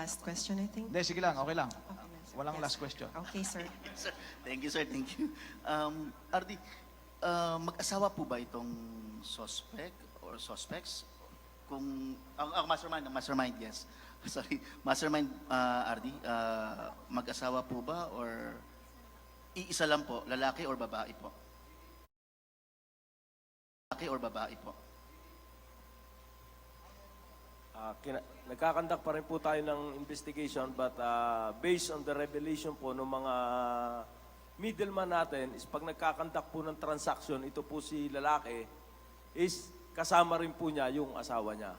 last question, I think. Hindi, sige lang, okay lang. Okay sir. Walang Yes. last question. Okay, sir. Sir, thank you, sir. Thank you. Um, Ardi, uh, mag-asawa po ba itong suspect or suspects? Kung, ang, ang mastermind, ang mastermind, yes. Sorry, mastermind, uh, Ardi, uh, mag-asawa po ba or iisa lang po, lalaki or babae po? Lalaki or babae po? Ah, nagkakandak pa rin po tayo ng investigation but ah, based on the revelation po ng mga middleman natin is pag nagkakandak po ng transaction, ito po si lalaki, is kasama rin po niya yung asawa niya.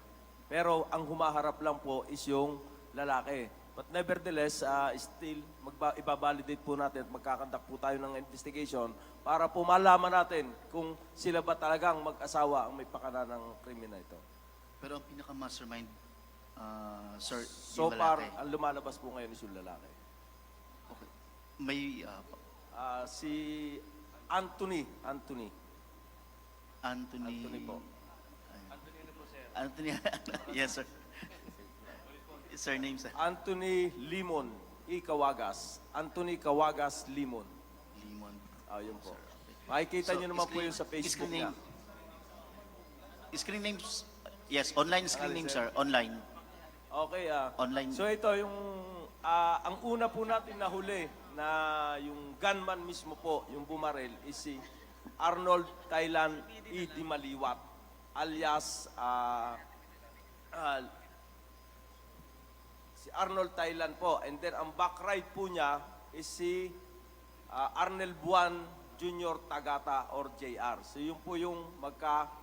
Pero ang humaharap lang po is yung lalaki. But nevertheless, ah, still, magba- ibabalidate po natin at magkakandak po tayo ng investigation para po malaman natin kung sila ba talagang mag-asawa ang may pakana ng krimen na ito. Pero ang pinaka-mastermind, uh, sir, So yung far, lalaki. ang lumalabas po ngayon is yung lalaki. Okay. May uh, Ah, si Anthony, Anthony. Anthony... Anthony po. Anthony, yes, sir. Surname, sir. Anthony Limon, E. Kawagas. Anthony Kawagas Limon. Limon. Ah, yun po. Makikita So, nyo naman po screen- yun sa Facebook screen niya. name- Screen names, yes, online screen name, sir? Online. Okay, ah. Online. So ito yung, ah, ang una po natin nahuli na yung gunman mismo po, yung bumarel, is si Arnold Thailand E. Di Maliwat, alias ah, ah, si Arnold Thailand po. And then ang back right po niya is si ah, Arnel Buan Junior Tagata or JR. So yun po yung magka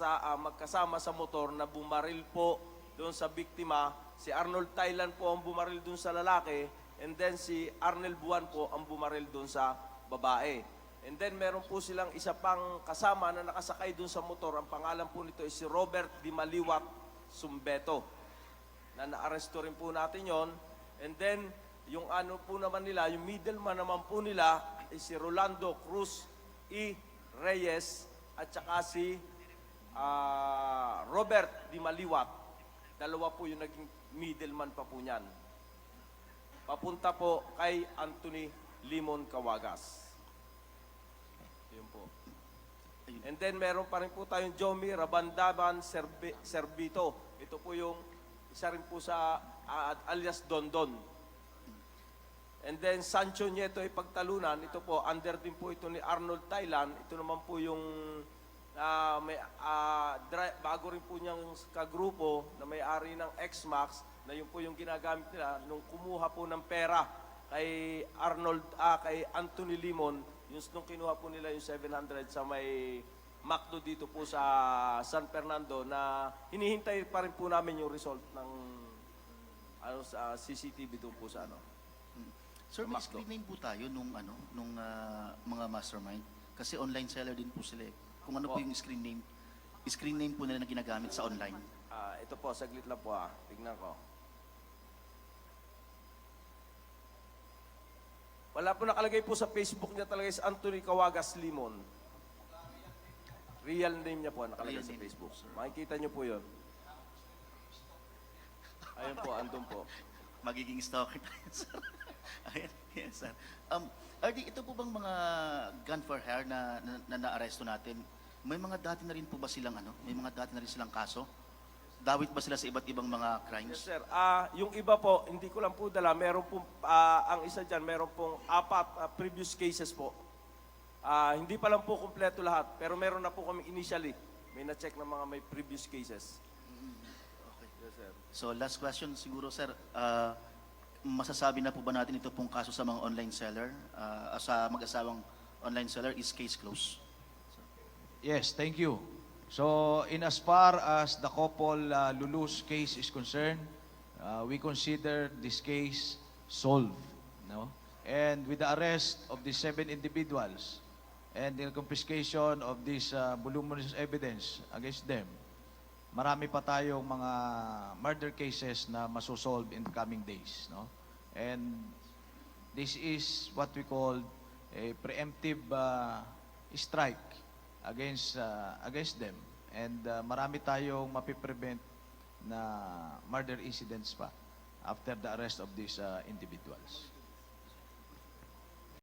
sa ah, magkasama sa motor na bumaril po doon sa biktima. Si Arnold Thailand po ang bumaril doon sa lalaki and then si Arnel Buwan po ang bumaril doon sa babae. And then meron po silang isa pang kasama na nakasakay doon sa motor. Ang pangalan po nito is si Robert Di Maliwat Sumbeto na naaresto rin po natin yon. And then, yung ano po naman nila, yung middleman naman po nila is si Rolando Cruz E. Reyes at saka si ah, Robert Di Maliwat. Dalawa po yung naging middleman pa po niyan. Papunta po kay Anthony Limon Cawagas. Yun po. And then meron pa rin po tayong Jomi Rabandaban Serbi- Servito. Ito po yung isa rin po sa ah, alias Dondon. And then Sancho Nieto ay pagtalunan. Ito po, under din po ito ni Arnold Thailand. Ito naman po yung ah, may, ah, dri- bago rin po niyang kagrupo na may-ari ng X-Max na yun po yung ginagamit nila nung kumuha po ng pera kay Arnold, ah, kay Anthony Limon, yung nung kinuha po nila yung 700 sa may McDo dito po sa San Fernando na hinihintay pa rin po namin yung result ng ano sa CCTV doon po sa ano. Sir, may screen name po tayo nung, ano, nung ah, mga mastermind. Kasi online seller din po sila eh. Kung ano po Po. yung screen name, screen name po nila na ginagamit sa online. Ah, ito po, saglit lang po ah. Tignan ko. Wala po nakalagay po sa Facebook niya talaga is Anthony Cawagas Limon. Real name niya po nakalagay Real sa name, Facebook. sir. Makikita niyo po yun. Ayun po, andun po. Magiging stalker tayo, sir. Ayan, yes, sir. Um, RD, ito po bang mga gun for hire na, na, na naaresto natin, may mga dati na rin po ba silang ano? May mga dati na rin silang kaso? Dawit ba sila sa iba't ibang mga Yes, crimes? sir. Ah, yung iba po, hindi ko lang po dala. Meron po, ah, ang isa dyan, meron pong apat ah, previous cases po. Ah, hindi pa lang po kumpleto lahat, pero meron na po kami initially. May na-check na mga may previous cases. Okay. Yes, sir. So last question siguro sir, Ah, masasabi na po ba natin ito pong kaso sa mga online seller, ah, sa mag-asawang online seller is case closed? Yes, thank you. So, in as far as the couple uh, Lulu's case is concerned, uh, we consider this case solved, no? And with the arrest of the seven individuals and the confiscation of this uh, voluminous evidence against them, marami pa tayong mga murder cases na masosolve in the coming days, no? And this is what we call a preemptive uh, strike against uh, against them and uh, marami tayong mapiprevent na murder incidents pa after the arrest of these uh, individuals.